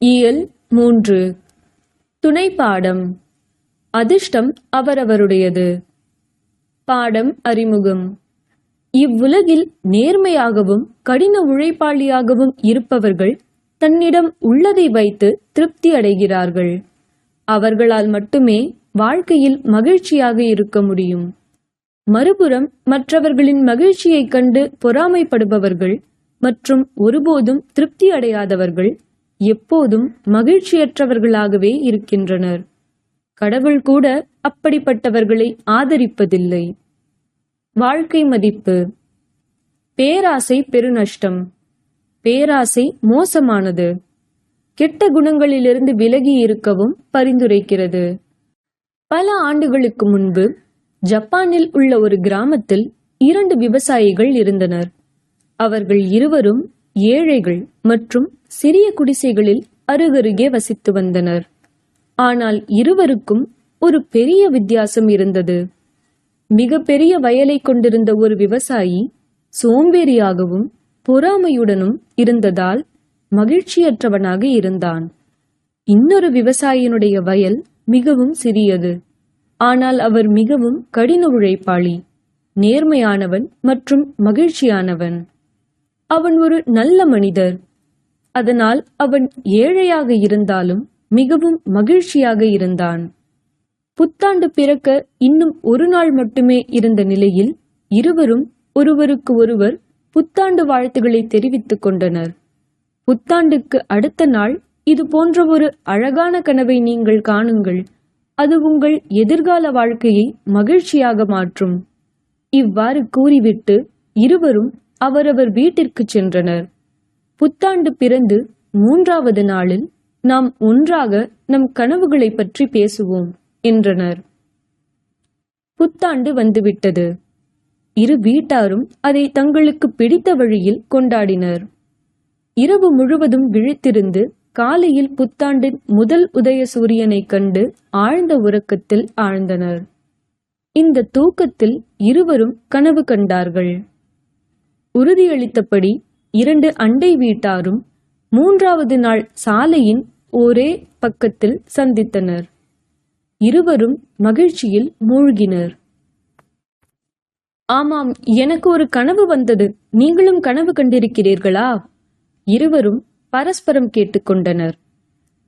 இயல் மூன்று. துணை பாடம் அதிர்ஷ்டம் அவரவருடையது. பாடம் அறிமுகம். இவ்வுலகில் நேர்மையாகவும் கடின உழைப்பாளியாகவும் இருப்பவர்கள் தன்னிடம் உள்ளதை வைத்து திருப்தி அடைகிறார்கள். அவர்களால் மட்டுமே வாழ்க்கையில் மகிழ்ச்சியாக இருக்க முடியும். மறுபுறம் மற்றவர்களின் மகிழ்ச்சியைக் கண்டு பொறாமைப்படுபவர்கள் மற்றும் ஒருபோதும் திருப்தி அடையாதவர்கள் எப்போதும் மகிழ்ச்சியற்றவர்களாகவே இருக்கின்றனர். கடவுள் கூட அப்படிப்பட்டவர்களை ஆதரிப்பதில்லை. வாழ்க்கை மதிப்பு. பேராசை பெருநஷ்டம். பேராசை மோசமானது. கெட்ட குணங்களிலிருந்து விலகி இருக்கவும் பரிந்துரைக்கிறது. பல ஆண்டுகளுக்கு முன்பு ஜப்பானில் உள்ள ஒரு கிராமத்தில் இரண்டு விவசாயிகள் இருந்தனர். அவர்கள் இருவரும் ஏழைகள் மற்றும் சிறிய குடிசைகளில் அருகருகே வசித்து வந்தனர். ஆனால் இருவருக்கும் ஒரு பெரிய வித்தியாசம் இருந்தது. மிக பெரிய வயலை கொண்டிருந்த ஒரு விவசாயி சோம்பேறியாகவும் பொறாமையுடனும் இருந்ததால் மகிழ்ச்சியற்றவனாக இருந்தான். இன்னொரு விவசாயியினுடைய வயல் மிகவும் சிறியது. ஆனால் அவர் மிகவும் கடின உழைப்பாளி நேர்மையானவன் மற்றும் மகிழ்ச்சியானவன். அவன் ஒரு நல்ல மனிதர். அதனால் அவன் ஏழையாக இருந்தாலும் மிகவும் மகிழ்ச்சியாக இருந்தான். புத்தாண்டு பிறக்க இன்னும் ஒரு நாள் மட்டுமே இருந்த நிலையில் இருவரும் ஒருவருக்கு ஒருவர் புத்தாண்டு வாழ்த்துக்களை தெரிவித்துக் கொண்டனர். புத்தாண்டுக்கு அடுத்த நாள் இது போன்ற ஒரு அழகான கனவை நீங்கள் காணுங்கள். அது உங்கள் எதிர்கால வாழ்க்கையை மகிழ்ச்சியாக மாற்றும். இவ்வாறு கூறிவிட்டு இருவரும் அவரவர் வீட்டிற்கு சென்றனர். புத்தாண்டு பிறந்து மூன்றாவது நாளில் நாம் ஒன்றாக நம் கனவுகளை பற்றி பேசுவோம் என்றனர். புத்தாண்டு வந்துவிட்டது. இரு வீட்டாரும் அதை தங்களுக்கு பிடித்த வழியில் கொண்டாடினர். இரவு முழுவதும் விழித்திருந்து காலையில் புத்தாண்டின் முதல் உதய சூரியனைக் கண்டு ஆழ்ந்த உறக்கத்தில் ஆழ்ந்தனர். இந்த தூக்கத்தில் இருவரும் கனவு கண்டார்கள். உறுதியளித்தபடி இரண்டு அண்டை வீட்டாரும் மூன்றாவது நாள் சாலையின் ஒரே பக்கத்தில் சந்தித்தனர். இருவரும் மகிழ்ச்சியில் மூழ்கினர். ஆமாம் எனக்கு ஒரு கனவு வந்தது. நீங்களும் கனவு கண்டிருக்கிறீர்களா? இருவரும் பரஸ்பரம் கேட்டுக்கொண்டனர்.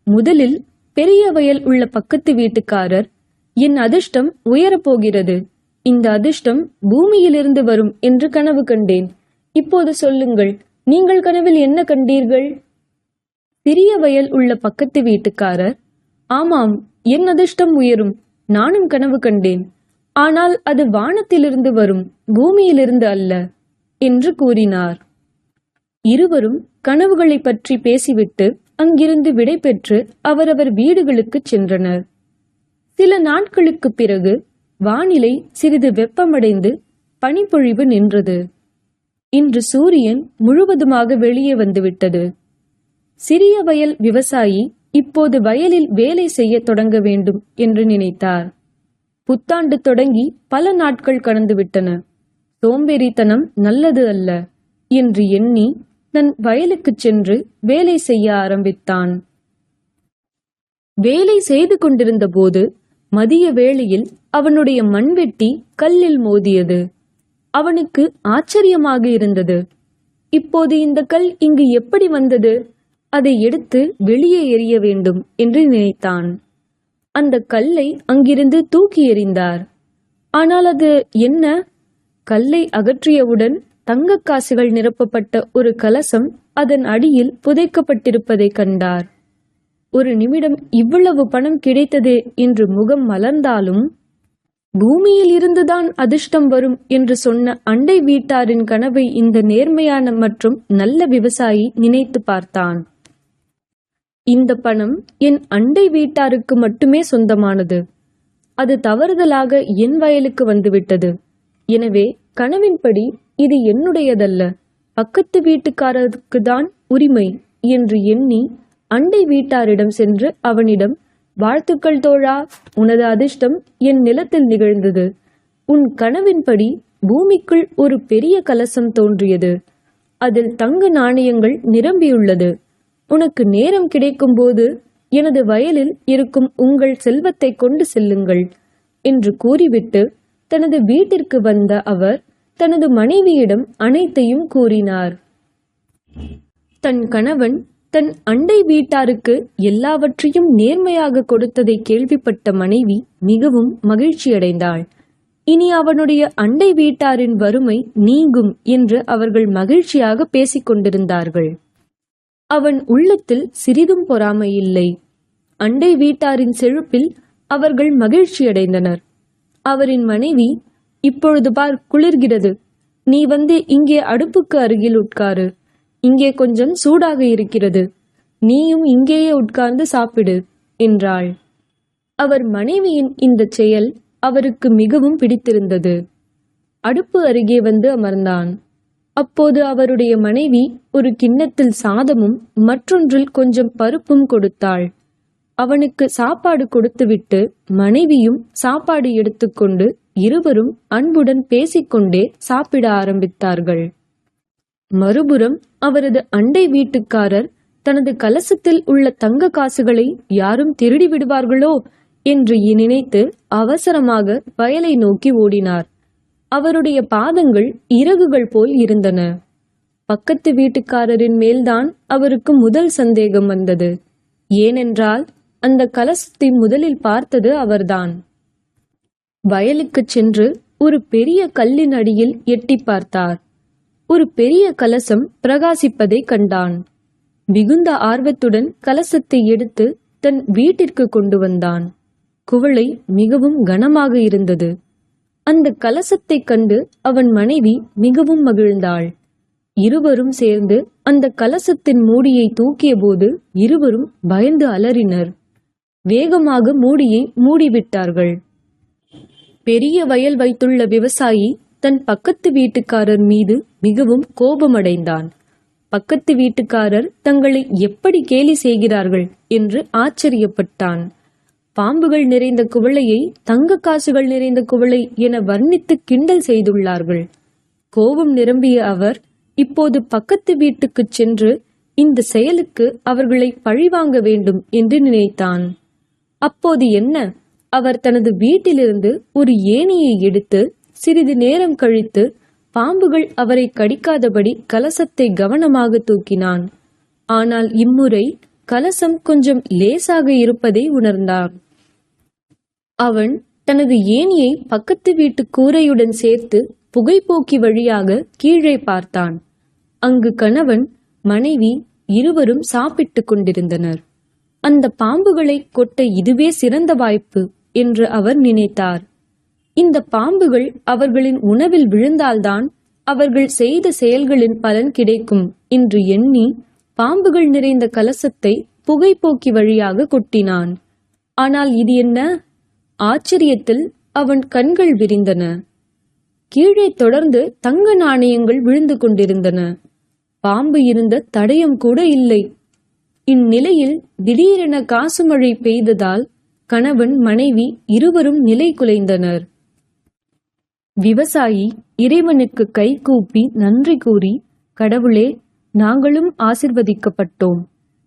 முதலில் பெரிய வயல் உள்ள பக்கத்து வீட்டுக்காரர் என் அதிர்ஷ்டம் உயரப்போகிறது. இந்த அதிர்ஷ்டம் பூமியிலிருந்து வரும் என்று கனவு கண்டேன். இப்போது சொல்லுங்கள் நீங்கள் கனவில் என்ன கண்டீர்கள்? சிறிய வயல் உள்ள பக்கத்து வீட்டுக்காரர் ஆமாம் என் அதிர்ஷ்டம் உயரும் நானும் கனவு கண்டேன். ஆனால் அது வானத்திலிருந்து வரும் பூமியிலிருந்து அல்ல என்று கூறினார். இருவரும் கனவுகளை பற்றி பேசிவிட்டு அங்கிருந்து விடைபெற்று அவரவர் வீடுகளுக்குச் சென்றனர். சில நாட்களுக்குப் பிறகு வானிலை சிறிது வெப்பமடைந்து பனிப்பொழிவு நின்றது. இன்று சூரியன் முழுவதுமாக வெளியே வந்துவிட்டது. சிறிய வயல் விவசாயி இப்போது வயலில் வேலை செய்ய தொடங்க வேண்டும் என்று நினைத்தார். புத்தாண்டு தொடங்கி பல நாட்கள் கடந்துவிட்டன சோம்பேறித்தனம் நல்லது அல்ல என்று எண்ணி தன் வயலுக்குச் சென்று வேலை செய்ய ஆரம்பித்தான். வேலை செய்து கொண்டிருந்த போது மதிய வேளையில் அவனுடைய மண்வெட்டி கல்லில் மோதியது. அவனுக்கு ஆச்சரியமாக இருந்தது. இப்போது இந்த கல் இங்கு எப்படி வந்தது? அதை எடுத்து வெளியே எறிய வேண்டும் என்று நினைத்தான். அந்த கல்லை அங்கிருந்து தூக்கி எறிந்தார். ஆனால் அது என்ன? கல்லை அகற்றியவுடன் தங்கக்காசுகள் நிரப்பப்பட்ட ஒரு கலசம் அதன் அடியில் புதைக்கப்பட்டிருப்பதை கண்டார். ஒரு நிமிடம் இவ்வளவு பணம் கிடைத்ததே என்று முகம் மலர்ந்தாலும் பூமியில் இருந்துதான் அதிர்ஷ்டம் வரும் என்று சொன்ன அண்டை வீட்டாரின் கனவை இந்த நேர்மையான மற்றும் நல்ல விவசாயி நினைத்து பார்த்தான். இந்த பணம் என் அண்டை வீட்டாருக்கு மட்டுமே சொந்தமானது. அது தவறுதலாக என் வயலுக்கு வந்துவிட்டது. எனவே கனவின்படி இது என்னுடையதல்ல. பக்கத்து வீட்டுக்காரருக்கு தான் உரிமை என்று எண்ணி அண்டை வீட்டாரிடம் சென்று அவனிடம் வாழ்த்துக்கள் தோழா. உனது அதிர்ஷ்டம் என் நிலத்தில் நிகழ்ந்தது. உன் கனவின்படி பூமிக்குள் ஒரு பெரிய கலசம் தோன்றியது. அதில் தங்க நாணயங்கள் நிரம்பியுள்ளது. உனக்கு நேரம் கிடைக்கும்போது எனது வயலில் இருக்கும் உங்கள் செல்வத்தை கொண்டு செல்லுங்கள் என்று கூறிவிட்டு தனது வீட்டிற்கு வந்த அவர் தனது மனைவியிடம் அனைத்தையும் கூறினார். தன் கணவன் தன் அண்டை வீட்டாருக்கு எல்லாவற்றையும் நேர்மையாக கொடுத்ததை கேள்விப்பட்ட மனைவி மிகவும் மகிழ்ச்சியடைந்தாள். இனி அவனுடைய அண்டை வீட்டாரின் வறுமை நீங்கும் என்று அவர்கள் மகிழ்ச்சியாக பேசிக்கொண்டிருந்தார்கள் அவன் உள்ளத்தில் சிறிதும் பொறாமை இல்லை அண்டை வீட்டாரின் செழுப்பில் அவர்கள் மகிழ்ச்சியடைந்தனர். அவரின் மனைவி இப்பொழுது பார் குளிர்கிறது. நீ வந்து இங்கே அடுப்புக்கு அருகில் உட்காரு. இங்கே கொஞ்சம் சூடாக இருக்கிறது. நீயும் இங்கேயே உட்கார்ந்து சாப்பிடு என்றாள். அவர் மனைவியின் இந்த செயல் அவருக்கு மிகவும் பிடித்திருந்தது. அடுப்பு அருகே வந்து அமர்ந்தான். அப்போது அவருடைய மனைவி ஒரு கிண்ணத்தில் சாதமும் மற்றொன்றில் கொஞ்சம் பருப்பும் கொடுத்தாள். அவனுக்கு சாப்பாடு கொடுத்துவிட்டு மனைவியும் சாப்பாடு எடுத்துக்கொண்டு இருவரும் அன்புடன் பேசிக்கொண்டே சாப்பிட ஆரம்பித்தார்கள். மறுபுறம் அவரது அண்டை வீட்டுக்காரர் தனது கலசத்தில் உள்ள தங்க காசுகளை யாரும் திருடி விடுவார்களோ என்று நினைத்து அவசரமாக வயலை நோக்கி ஓடினார். அவருடைய பாதங்கள் இறகுகள் போல் இருந்தன. பக்கத்து வீட்டுக்காரரின் மேல்தான் அவருக்கு முதல் சந்தேகம் வந்தது. ஏனென்றால் அந்த கலசத்தை முதலில் பார்த்தது அவர்தான். வயலுக்குச் சென்று ஒரு பெரிய கல்லின் அடியில் எட்டி பார்த்தார். ஒரு பெரிய கலசம் பிரகாசிப்பதை கண்டான். மிகுந்த ஆர்வத்துடன் கலசத்தை எடுத்து தன் வீட்டிற்கு கொண்டு வந்தான். குவளை மிகவும் கனமாக இருந்தது. அந்த கலசத்தைக் கண்டு அவன் மனைவி மிகவும் மகிழ்ந்தாள். இருவரும் சேர்ந்து அந்த கலசத்தின் மூடியை தூக்கியபோது இருவரும் பயந்து அலறினர். வேகமாக மூடியை மூடிவிட்டார்கள். பெரிய வயல் வைத்துள்ள விவசாயி தன் பக்கத்து வீட்டுக்காரர் மீது மிகவும் கோபமடைந்தான். பக்கத்து வீட்டுக்காரர் தங்களை எப்படி கேலி செய்கிறார்கள் என்று ஆச்சரியப்பட்டான். பாம்புகள் நிறைந்த குவளையை தங்க காசுகள் நிறைந்த குவளை என வர்ணித்து கிண்டல் செய்துள்ளார்கள். கோபம் நிரம்பிய அவர் இப்போது பக்கத்து வீட்டுக்குச் சென்று இந்த செயலுக்கு அவர்களை பழிவாங்க வேண்டும் என்று நினைத்தான். அப்போது என்ன? அவர் தனது வீட்டிலிருந்து ஒரு ஏணியை எடுத்து சிறிது நேரம் கழித்து பாம்புகள் அவரை கடிக்காதபடி கலசத்தை கவனமாக தூக்கினான். ஆனால் இம்முறை கலசம் கொஞ்சம் லேசாக இருப்பதை உணர்ந்தான். அவன் தனது ஏணியை பக்கத்து வீட்டு கூரையுடன் சேர்த்து புகைப்போக்கி வழியாக கீழே பார்த்தான். அங்கு கணவன் மனைவி இருவரும் சாப்பிட்டுக் கொண்டிருந்தனர். அந்த பாம்புகளை கொட்ட இதுவே சிறந்த வாய்ப்பு என்று அவர் நினைத்தார். இந்த பாம்புகள் அவர்களின் உணவில் விழுந்தால்தான் அவர்கள் செய்த செயல்களின் பலன் கிடைக்கும் என்று எண்ணி பாம்புகள் நிறைந்த கலசத்தை புகைப்போக்கி வழியாக கொட்டினான். ஆனால் இது என்ன? ஆச்சரியத்தில் அவன் கண்கள் விரிந்தன. கீழே தொடர்ந்து தங்க நாணயங்கள் விழுந்து கொண்டிருந்தன. பாம்பு இருந்த தடயம் கூட இல்லை. இந்நிலையில் திடீரென காசு மழை பெய்ததால் கணவன் மனைவி இருவரும் நிலை குலைந்தனர். விவசாயி இறைவனுக்கு கை கூப்பி நன்றி கூறி கடவுளே நாங்களும் ஆசிர்வதிக்கப்பட்டோம்.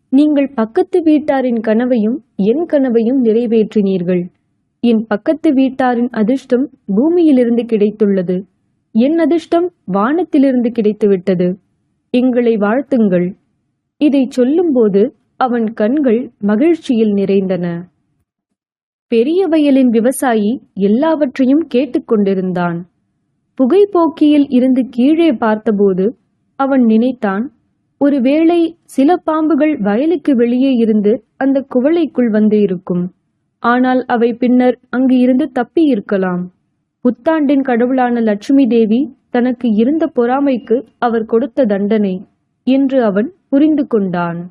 நீங்கள் பக்கத்து வீட்டாரின் கனவையும் என் கனவையும் நிறைவேற்றினீர்கள். என் பக்கத்து வீட்டாரின் அதிர்ஷ்டம் பூமியிலிருந்து கிடைத்துள்ளது. என் அதிர்ஷ்டம் வானத்திலிருந்து கிடைத்துவிட்டது. எங்களை வாழ்த்துங்கள். இதை சொல்லும்போது அவன் கண்கள் மகிழ்ச்சியில் நிறைந்தன. பெரிய வயலின் விவசாயி எல்லாவற்றையும் கேட்டுக்கொண்டிருந்தான் புகைப்போக்கியில் இருந்து கீழே பார்த்தபோது அவன் நினைத்தான் ஒருவேளை சில பாம்புகள் வயலுக்கு வெளியே இருந்து அந்த குவளைக்குள் வந்து இருக்கும். ஆனால் அவை பின்னர் அங்கு இருந்து தப்பி இருக்கலாம். புத்தாண்டின் கடவுளான லட்சுமி தேவி தனக்கு இருந்த பொறாமைக்கு அவர் கொடுத்த தண்டனை என்று அவன் புரிந்து கொண்டான்.